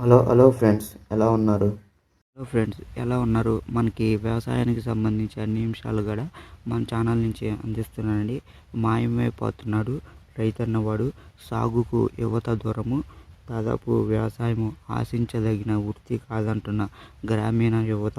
Hello hello friends ఎలా ఉన్నారు? Hello friends ఎలా ఉన్నారు? మనకి వ్యవసాయానికి సంబంధించి అన్ని నిమిషాలు కూడా మన ఛానల్ నుంచి అందిస్తున్నానండి. మాయమైపోతున్నాడు రైతన్నవాడు. సాగుకు యువత దూరము. దాదాపు వ్యవసాయం ఆశించదగిన వృత్తి కాదంటున్న గ్రామీణ యువత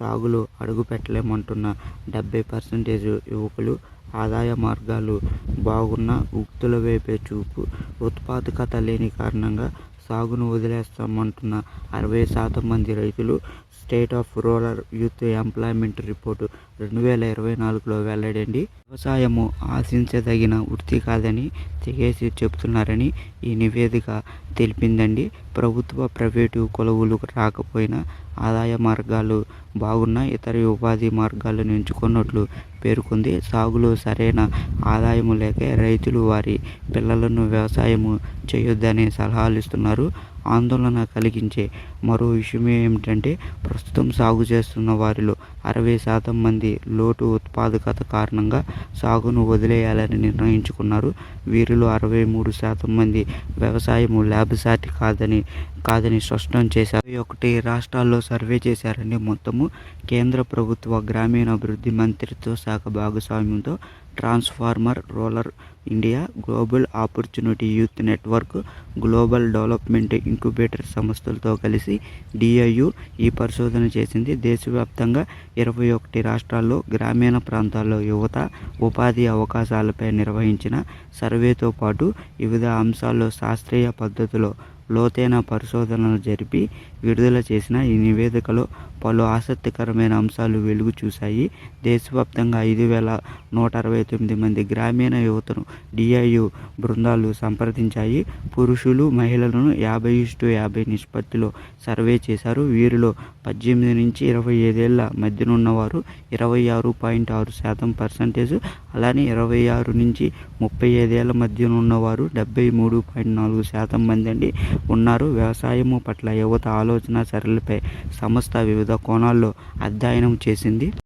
సాగులో అడుగు పెట్టలేమంటున్న డెబ్బై పర్సెంటేజ్ యువకులు ఆదాయ మార్గాలు బాగున్న ఉక్తుల వైపే చూపు ఉత్పాదకత లేని కారణంగా సాగును వదిలేస్తామంటున్న అరవై శాతం మంది రైతులు state of rural youth employment report రెండు వేల ఇరవై నాలుగులో వెల్లడండి వ్యవసాయము ఆశించదగిన వృత్తి కాదని తెగేసి చెబుతున్నారని ఈ నివేదిక తెలిపిందండి. ప్రభుత్వ ప్రైవేటు కొలువులు రాకపోయినా ఆదాయ మార్గాలు బాగున్న ఇతర ఉపాధి మార్గాలను ఎంచుకున్నట్లు పేర్కొంది. సాగులో సరైన ఆదాయము లేక రైతులు వారి పిల్లలను వ్యవసాయము చేయొద్దని సలహాలు ఇస్తున్నారు ఆందోళన కలిగించే మరో విషయం ఏమిటంటే ప్రస్తుతం సాగు చేస్తున్న వారిలో అరవై శాతం మంది లోటు ఉత్పాదకత కారణంగా సాగును వదిలేయాలని నిర్ణయించుకున్నారు. వీరిలో అరవై మూడు శాతం మంది వ్యవసాయము లాభసాటి కాదని కాదని స్పష్టం చేశారు. ఒకటి రాష్ట్రాల్లో సర్వే చేశారండి మొత్తము కేంద్ర ప్రభుత్వ గ్రామీణాభివృద్ధి మంత్రిత్వ శాఖ భాగస్వామ్యంతో transform rural India global opportunity youth network global development incubator సంస్థలతో కలిసి డిఐయు ఈ పరిశోధన చేసింది. దేశవ్యాప్తంగా ఇరవై ఒకటి రాష్ట్రాల్లో గ్రామీణ ప్రాంతాల్లో యువత ఉపాధి అవకాశాలపై నిర్వహించిన సర్వేతో పాటు వివిధ అంశాల్లో శాస్త్రీయ పద్ధతిలో లోతైన పరిశోధనలు జరిపి విడుదల చేసిన ఈ నివేదికలో పలు ఆసక్తికరమైన అంశాలు వెలుగు చూశాయి. దేశవ్యాప్తంగా ఐదు వేల నూట అరవై తొమ్మిది మంది గ్రామీణ యువతను డిఐయు బృందాలు సంప్రదించాయి. పురుషులు మహిళలను యాభై ఇష్టు యాభై నిష్పత్తిలో సర్వే చేశారు. వీరిలో పద్దెనిమిది నుంచి ఇరవై ఐదేళ్ళ మధ్యనున్నవారు ఇరవై ఆరు పాయింట్ ఆరు శాతం పర్సంటేజ్ అలానే ఇరవై ఆరు నుంచి ముప్పై ఐదేళ్ళ మధ్యన ఉన్నవారు డెబ్బై మూడు పాయింట్ నాలుగు శాతం మంది అండి. ఉన్నారు. వ్యవసాయము పట్ల యువత ఆలోచన సరళిపై సంస్థ వివిధ కోణాల్లో అధ్యయనం చేసింది.